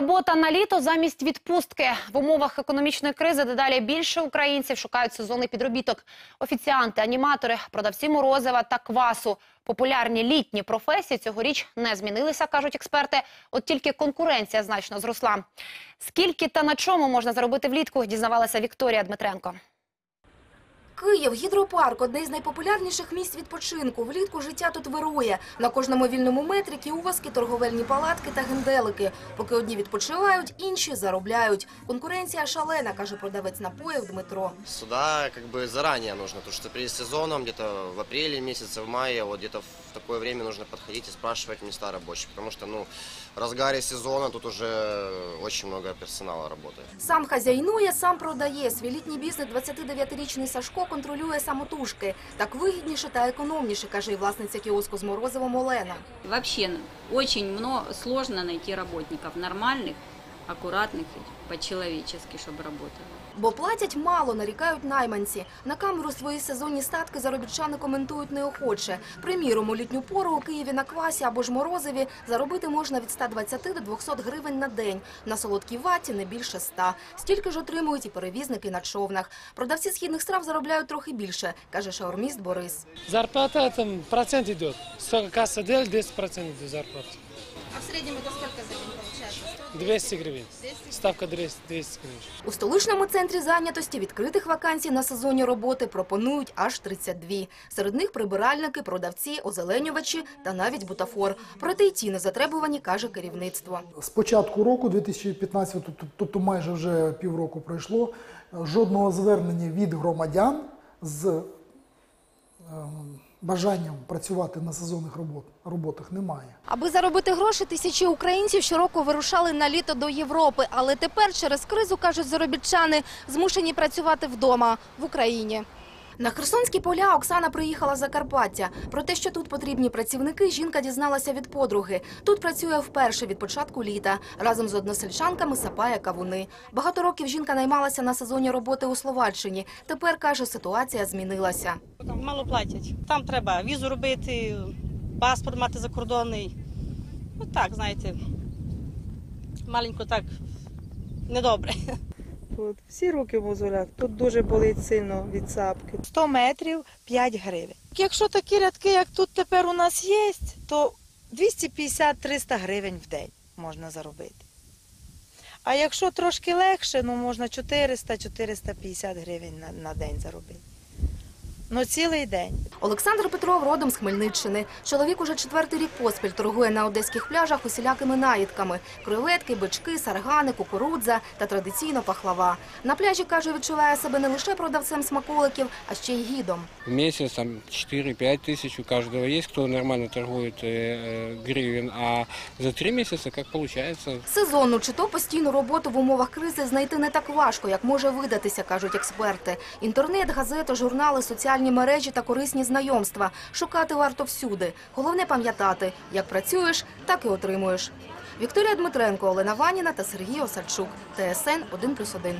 Робота на літо замість відпустки в умовах економічної кризи дедалі більше українців шукають сезонний підробіток. Офіціанти, аніматори, продавці морозива та квасу. Популярні літні професії цьогоріч не змінилися, кажуть експерти. От тільки конкуренція значно зросла. Скільки та на чому можна заробити влітку, дізнавалася Вікторія Дмитренко. Київ, гідропарк – одне із найпопулярніших місць відпочинку. Влітку життя тут вирує. На кожному вільному метрі кіоски, торговельні палатки та генделики. Поки одні відпочивають, інші заробляють. Конкуренція шалена, каже продавець напоїв Дмитро. Сюда как бы заранее нужно, потому что перед сезоном, где-то в апреле месяце, в мае, вот где-то в такое время нужно подходить и спрашивать места рабочих, потому что, ну, в разгаре сезона тут уже очень много персонала работает. Сам хазяйнує, сам продає. Свій літній бізнес 29-річний Сашко контролює самотужки. Так вигідніше та економніше, каже і власниця кіоску з морозивом Олена. Взагалі, дуже много, сложно найти работников нормальных, аккуратных, по-человечески, чтобы работали. Бо платять мало, нарікають найманці. На камеру свої сезонні статки заробітчани коментують неохоче. Приміром, у літню пору у Києві на квасі або ж морозиві заробити можна від 120 до 200 гривень на день. На солодкій ваті не більше 100. Стільки ж отримують і перевізники на човнах. Продавці східних страв заробляють трохи більше, каже шаурміст Борис. Зарплата там процент идет. Сколько касса делает, 10% идет зарплата. А в среднем это сколько за день получается? 200 гривен. Ставка 200, 200 гривен. У столичному центрі зайнятості відкритих вакансій на сезонні роботи пропонують аж 32. Серед них прибиральники, продавці, озеленювачі та навіть бутафор. Проте й ті не затребувані, каже керівництво. З початку року, 2015, тобто- майже вже півроку пройшло, жодного звернення від громадян з бажанням працювати на сезонних робот, роботах немає. Аби заробити гроші, тисячі українців щороку вирушали на літо до Європи. Але тепер через кризу, кажуть заробітчани, змушені працювати вдома, в Україні. На Херсонські поля Оксана приїхала з Закарпаття. Про те, що тут потрібні працівники, жінка дізналася від подруги. Тут працює вперше від початку літа. Разом з односельчанками сапає кавуни. Багато років жінка наймалася на сезонні роботи у Словаччині. Тепер, каже, ситуація змінилася. Мало платять. Там треба візу робити, паспорт мати закордонний. Ну так, знаєте, маленько так недобре. Всі руки в мозолях. Тут дуже болить сильно від сапки. 100 метрів 5 гривень. Якщо такі рядки, як тут тепер у нас є, то 250-300 гривень в день можна заробити. А якщо трошки легше, ну можна 400-450 гривень на, на день заробити. Ну цілий день. Олександр Петров родом з Хмельниччини. Чоловік уже четвертий рік поспіль торгує на одеських пляжах усілякими наїдками – креветки, бички, саргани, кукурудза та традиційно пахлава. На пляжі, каже, відчуває себе не лише продавцем смаколиків, а ще й гідом. В месяц там 4-5 тысяч у каждого есть, кто нормально торгует э, э, гривен, а за три месяца как получается. Сезонну чи то постійну роботу в умовах кризи знайти не так важко, як може видатися, кажуть експерти. Інтернет, газети, журнали, соціальні мережі та корисні знайомства. Шукати варто всюди. Головне пам'ятати, як працюєш, так і отримуєш. Вікторія Дмитренко, Олена Ваніна та Сергій Осадчук. ТСН 1+,1.